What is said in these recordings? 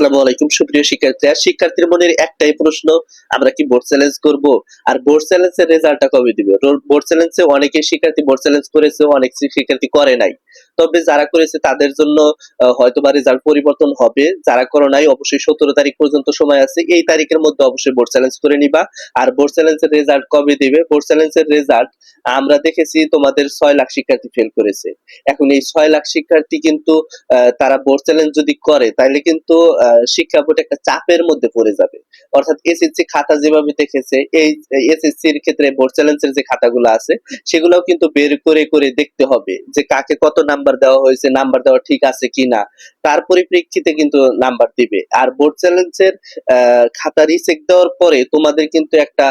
আসসালামু আলাইকুম, সুপ্রিয় শিক্ষার্থী। আর শিক্ষার্থীর মনের একটাই প্রশ্ন, আমরা কি বোর্ড চ্যালেঞ্জ করব? আর বোর্ড চ্যালেঞ্জের রেজাল্টটা কবে দিব? বোর্ড চ্যালেঞ্জে অনেকে শিক্ষার্থী বোর্ড চ্যালেঞ্জ করেছে, অনেক শিক্ষার্থী করে নাই। তবে যারা করেছে তাদের জন্য আহ, হয়তোবা রেজাল্ট পরিবর্তন হবে। যারা করো নাই অবশ্যই সতেরো তারিখ পর্যন্ত সময় আছে। এই তারিখের মধ্যে অবশ্যই বোর্ড চ্যালেঞ্জ করে নিবা। আর বোর্ড চ্যালেঞ্জের রেজাল্ট কবে দিবে? বোর্ড চ্যালেঞ্জের রেজাল্ট আমরা দেখেছি তোমাদের ছয় লাখ শিক্ষার্থী ফেল করেছে। এখন এই ছয় লাখ শিক্ষার্থী কিন্তু তারা বোর্ড চ্যালেঞ্জ যদি করে তাহলে কিন্তু শিক্ষা বোর্ড একটা চাপের মধ্যে পড়ে যাবে। অর্থাৎ এসএসসি খাতা যেভাবে দেখেছে এই এসএসসির ক্ষেত্রে বোর্ড চ্যালেঞ্জের যে খাতাগুলো আছে সেগুলোও কিন্তু বের করে করে দেখতে হবে যে কাকে কত নাম্বার দেওয়া হয়েছে নাম্বার দেওয়া ঠিক আছে কিনা, তার পরিপ্রেক্ষিতে কিন্তু নাম্বার দিবে। আর বোর্ড চ্যালেঞ্জের খাতা রিচেক দেওয়ার পরে তোমাদের কিন্তু একটা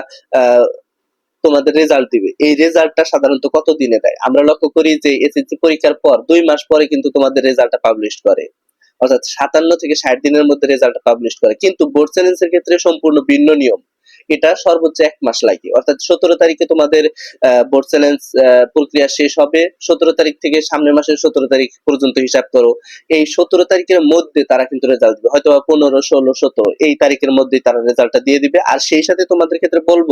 তোমাদের রেজাল্ট দিবে। এই রেজাল্টটা সাধারণত কত দিনে দেয়? আমরা লক্ষ্য করি যে এসএসসি পরীক্ষার পর দুই মাস পরে কিন্তু তোমাদের রেজাল্টটা পাবলিশ করে। অর্থাৎ সাতান্ন থেকে ষাট দিনের মধ্যে রেজাল্টটা পাবলিশ করে। কিন্তু বোর্ড চ্যালেঞ্জের ক্ষেত্রে সম্পূর্ণ ভিন্ন নিয়ম। এটা সর্বোচ্চ এক মাস লাগে। অর্থাৎ সতেরো তারিখে তোমাদের বোর্ড চ্যালেঞ্জ প্রক্রিয়া শেষ হবে। সতেরো তারিখ থেকে সামনের মাসের সতেরো তারিখ পর্যন্ত হিসাব করো। এই সতেরো তারিখের মধ্যে তারা কিন্তু রেজাল্ট দিবে। হয়তো পনেরো, ষোলো, সতেরো এই তারিখের মধ্যেই তারা রেজাল্টটা দিয়ে দিবে। আর সেই সাথে তোমাদের ক্ষেত্রে বলব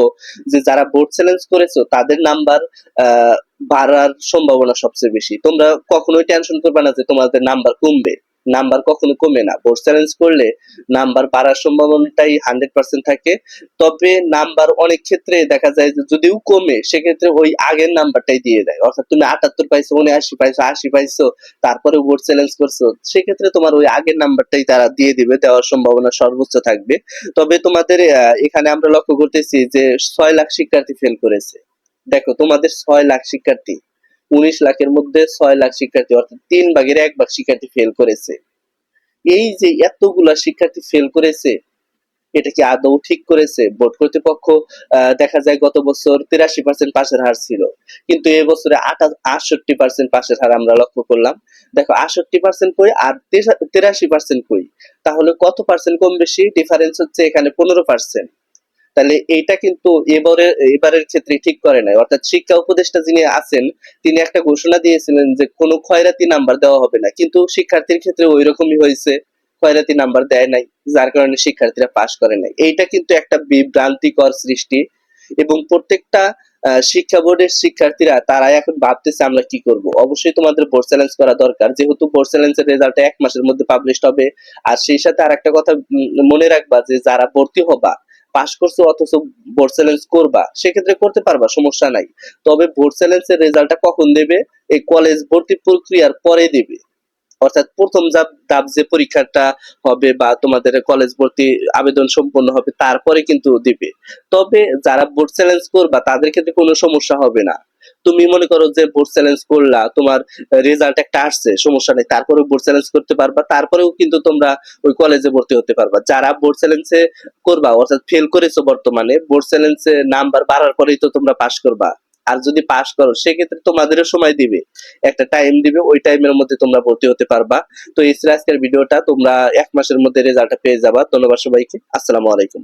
যে যারা বোর্ড চ্যালেঞ্জ করেছ, তাদের নাম্বার বাড়ার সম্ভাবনা সবচেয়ে বেশি। তোমরা কখনোই টেনশন করবে না যে তোমাদের নাম্বার কমবে। নাম্বার কখনো কমে না। বোর্ড চ্যালেঞ্জ করলে নাম্বার বাড়ার সম্ভাবনাটাই হান্ড্রেড পার্সেন্ট থাকে। তবে নাম্বার অনেক ক্ষেত্রে দেখা যায় যে যদিও কমে, সেক্ষেত্রে ওই আগের নাম্বারটাই দিয়ে দেয়। অর্থাৎ তুমি আটাত্তর পাইছো, উনআশি পাইছো, আশি পাইছো তারপরে বোর্ড চ্যালেঞ্জ করছ, সেক্ষেত্রে তোমার ওই আগের নাম্বারটাই তারা দিয়ে দিবে, দেওয়ার সম্ভাবনা সর্বোচ্চ থাকবে। তবে তোমাদের এখানে আমরা লক্ষ্য করতেছি যে ছয় লাখ শিক্ষার্থী ফেল করেছে। দেখো, তোমাদের ছয় লাখ শিক্ষার্থী উনিশ লাখের মধ্যে ছয় লাখ শিক্ষার্থী, অর্থাৎ তিন ভাগের এক ভাগ শিক্ষার্থী ফেল করেছে। এই যে এতগুলা শিক্ষার্থী ফেল করেছে, এটা কি আদৌ ঠিক করেছে? বোর্ড কর্তৃপক্ষ দেখা যায় গত বছর তিরাশি পার্সেন্ট পাশের হার ছিল। কিন্তু এবছরে আটষট্টি পার্সেন্ট পাশের হার আমরা লক্ষ্য করলাম। দেখো, আটষট্টি পার্সেন্ট কই আর তিরাশি পার্সেন্ট কই? তাহলে কত পার্সেন্ট কম বেশি? ডিফারেন্স হচ্ছে এখানে পনেরো পার্সেন্ট তাহলে এইটা কিন্তু এবারে, এবারের ক্ষেত্রে ঠিক করে নাই। অর্থাৎ শিক্ষা উপদেষ্টা যিনি আছেন, তিনি একটা ঘোষণা দিয়েছিলেন যে কোনো খয়রাতি নাম্বার দেওয়া হবে না। কিন্তু শিক্ষার্থীর ক্ষেত্রে ওই রকমই হয়েছে খয়রাতি নাম্বার দেয় নাই, যার কারণে শিক্ষার্থীরা পাশ করে নাই। এইটা কিন্তু একটা বিভ্রান্তিকর সৃষ্টি এবং প্রত্যেকটা শিক্ষা বোর্ডের শিক্ষার্থীরা তারা এখন ভাবতেছে আমরা কি করব। অবশ্যই তোমাদের বোর্ড চ্যালেঞ্জ করা দরকার। যেহেতু বোর্ড চ্যালেঞ্জের রেজাল্ট এক মাসের মধ্যে পাবলিশ হবে, আর সেই সাথে আর একটা কথা মনে রাখবা যে যারা ভর্তি হবা পাশ করছ, অথচ বোর্ড চ্যালেঞ্জ করবা। সেক্ষেত্রে করতে পারবা, সমস্যা নাই। তবে বোর্ড চ্যালেঞ্জের রেজাল্টটা কখন দেবে? এই কলেজ ভর্তি প্রক্রিয়ার পরে দেবে। অর্থাৎ প্রথম ধাপ যে পরীক্ষাটা হবে বা তোমাদের কলেজ ভর্তি আবেদন সম্পন্ন হবে, তারপরে কিন্তু দিবে। তবে যারা বোর্ড চ্যালেঞ্জ করবা, তাদের ক্ষেত্রে কোনো সমস্যা হবে না। তুমি মনে করো যে বোর্ড চ্যালেঞ্জ করলা, তোমার রেজাল্ট একটা আসছে, সমস্যা নেই, তারপরেও বোর্ড চ্যালেঞ্জ করতে পারবা, তারপরেও কিন্তু তোমরা ওই কলেজে ভর্তি হতে পারবা। যারা বোর্ড চ্যালেঞ্জে করবা, অর্থাৎ ফেল করেছ বর্তমানে বোর্ড চ্যালেঞ্জে নাম্বার বাড়ার পরেই তো তোমরা পাশ করবা। আর যদি পাশ করো, সেক্ষেত্রে তোমাদেরও সময় দিবে। একটা টাইম দিবে, ওই টাইমের মধ্যে তোমরা ভর্তি হতে পারবা। তো এই আজকের ভিডিওটা, তোমরা এক মাসের মধ্যে রেজাল্টটা পেয়ে যাবা। ধন্যবাদ সবাইকে। আসসালামু আলাইকুম।